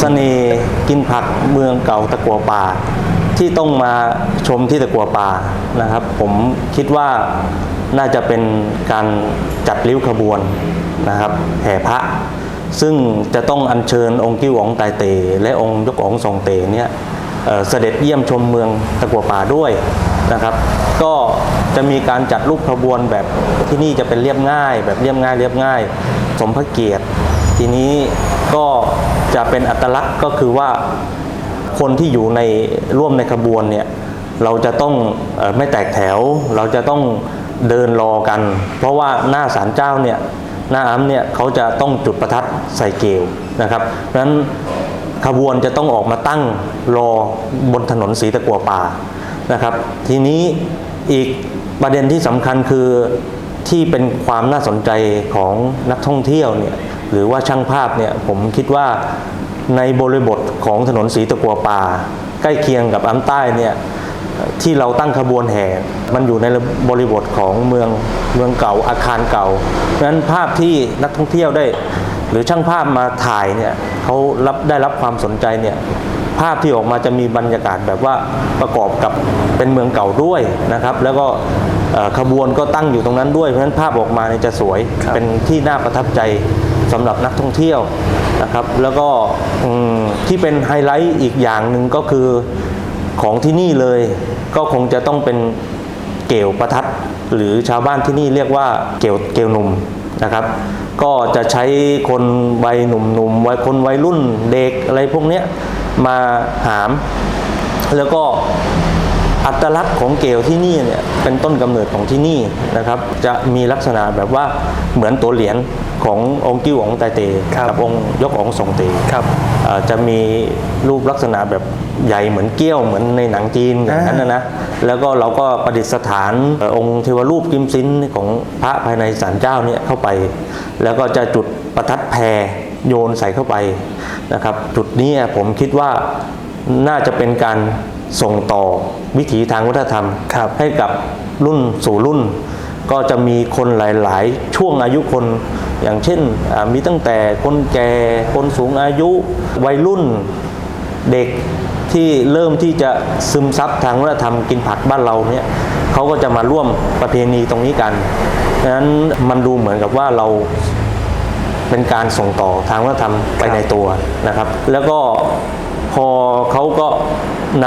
เสน่ห์กินผักเมืองเก่าตะกัวป่า ที่ต้องมาชมที่ตะกัวป่านะครับ ผมคิดว่าน่าจะเป็นการจัดริ้วขบวนนะครับแห่พระ ซึ่งจะต้องอัญเชิญองค์กิ้วองไตเต และองค์ยกองทรงเตเนี่ยเสด็จเยี่ยมชมเมืองตะกัวป่าด้วยนะครับ ก็จะมีการจัดรูปขบวนแบบที่นี่จะเป็นเรียบง่าย แบบเรียบง่ายเรียบง่าย สมพระเกียรติทีนี้ ก็จะเป็นอัตลักษณ์ก็คือว่าคนที่อยู่ในร่วมในขบวนเนี่ยเราจะต้องไม่แตกแถว เราจะต้องเดินรอกัน เพราะว่าหน้าศาลเจ้าเนี่ยหน้าอ้ำเนี่ยเขาจะต้องจุดประทัดใส่เกลวนะครับเพราะฉะนั้นขบวนจะต้องออกมาตั้งรอบนถนนสีตะกัวป่านะครับ ทีนี้อีกประเด็นที่สำคัญคือที่เป็นความน่าสนใจของนักท่องเที่ยวเนี่ย หรือว่าช่างภาพเนี่ยผมคิดว่าในบริบทของถนนสีตะกัวป่า ใกล้เคียงกับอัมใต้เนี่ยที่เราตั้งขบวนแห่ มันอยู่ในบริบทของเมืองเมืองเก่าอาคารเก่าเพราะฉะนั้นภาพที่นักท่องเที่ยวได้ หรือช่างภาพมาถ่ายเนี่ยเขารับได้รับความสนใจเนี่ยภาพที่ออกมาจะมีบรรยากาศแบบว่าประกอบกับเป็นเมืองเก่าด้วยนะครับ แล้วก็เอ่อขบวนก็ตั้งอยู่ตรงนั้นด้วยเพราะฉะนั้นภาพออกมาเนี่ยจะสวยครับเป็นที่น่าประทับใจ สำหรับนักท่องเที่ยวนะครับ แล้วก็ที่เป็นไฮไลท์อีกอย่างหนึ่งก็คือของที่นี่เลยก็คงจะต้องเป็นเกลวประทัด หรือชาวบ้านที่นี่เรียกว่าเกลวเกลวหนุ่มนะครับ ก็จะใช้คนวัยหนุ่มๆวัยคนวัยรุ่นเด็กอะไรพวกนี้มาหาม แล้วก็ อัตลักษณ์ของเกลที่นี่เนี่ยเป็นต้นกำเนิดของที่นี่นะครับ จะมีลักษณะแบบว่าเหมือนตัวเหรียญขององค์กิ้วของไตเตครับกัองค์ยกของทรงเตครับเอ่อจะมีรูปลักษณะแบบใหญ่เหมือนเกี้ยวเหมือนในหนังจีนอย่างนั้นนะนะแล้วก็เราก็ประดิษฐานเอ่อองค์เทวรูปกิมซินของพระภายในศาลเจ้าเนี่ยเข้าไป แล้วก็จะจุดประทัดแพรโยนใส่เข้าไปนะครับ จุดนี้ผมคิดว่าน่าจะเป็นการ ส่งต่อวิถีทางวัฒนธรรมครับให้กับรุ่นสู่รุ่น ก็จะมีคนหลาย ๆ ช่วงอายุคนอย่างเช่นอ่ามีตั้งแต่คนแก่คนสูงอายุวัยรุ่นเด็กที่เริ่มที่จะซึมซับทางวัฒนธรรมกินผักบ้านเราเนี่ยเขาก็จะมาร่วมประเพณีตรงนี้กันดังนั้นมันดูเหมือนกับว่าเราเป็นการส่งต่อทางวัฒนธรรมไปในตัวนะครับ แล้วก็พอเขาก็ น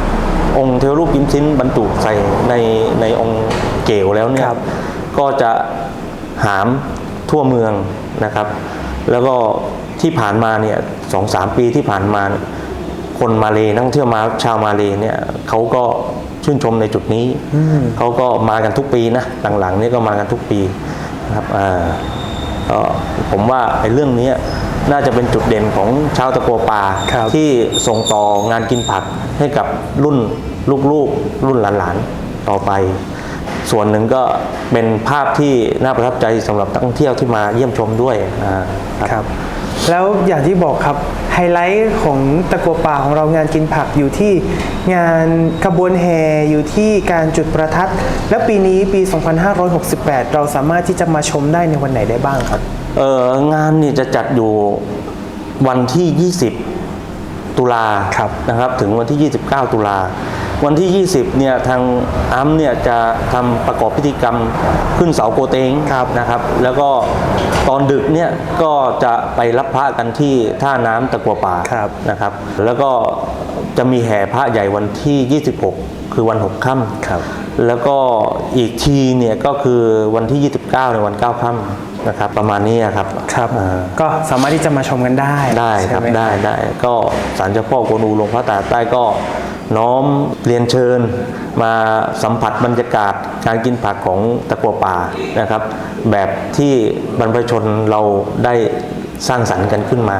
ำองค์เทวรูปกิมซินบรรจุใส่ในในองค์เกลวแล้วเนี่ยครับก็จะหามทั่วเมืองนะครับ แล้วก็ที่ผ่านมาเนี่ยสองสามปีที่ผ่านมาเนี่ยคนมาเลนักท่องเที่ยวมาชาวมาเลเนี่ยเขาก็ชื่นชมในจุดนี้เขาก็มากันทุกปีนะหลังๆนี่ก็มากันทุกปีนะครับอ่าก็ผมว่าไอ้เรื่องนี้ น่าจะเป็นจุดเด่นของชาวตะกัวป่าครับที่ส่งต่องานกินผักให้กับรุ่นลูกๆ รุ่นหลานๆต่อไป ส่วนหนึ่งก็เป็นภาพที่น่าประทับใจสำหรับนักท่องเที่ยวที่มาเยี่ยมชมด้วยอ่า ครับ แล้วอย่างที่บอกครับไฮไลท์ของตะกัวป่าของเรางานกินผักอยู่ที่งานขบวนแห่อยู่ที่การจุดประทัด และปีนี้ปี 2568 เราสามารถที่จะมาชมได้ในวันไหนได้บ้างครับ เอ่องานนี่จะจัดอยู่วันที่ 20 ตุลาครับนะครับ ถึงวันที่ 29 ตุลาวันที่ 20 เนี่ยทางอัมเนี่ยจะทำประกอบพิธีกรรมขึ้นเสาโกเตงนะครับ แล้วก็ตอนดึกเนี่ยก็จะไปรับพระกันที่ท่าน้ำตะกัวป่าครับนะครับ แล้วก็ จะมีแห่พระใหญ่วันที่ 26 คือวันหกค่ำครับ แล้วก็อีกทีเนี่ยก็คือวันที่ 29 ในวันเก้าค่ำนะครับ ประมาณนี้ครับครับอ่าก็สามารถที่จะมาชมกันได้ได้ครับใช่หมได้ได้ก็ศาลเจ้าพ่อกวนอูหลวงพระตาใต้ก็น้อมเรียนเชิญมาสัมผัสบรรยากาศการกินผักของตะกัวป่านะครับ แบบที่บรรพชนเราได้สร้างสรรค์กันขึ้นมา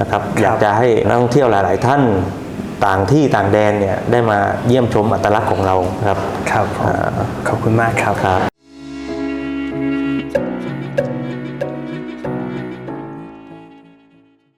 นะครับ อยากจะให้นักท่องเที่ยวหลาย ๆ ท่าน ต่างที่ต่างแดนเนี่ยได้มาเยี่ยมชมอัตลักษณ์ของเราครับ ครับผมอ่าขอบคุณมากครับครับ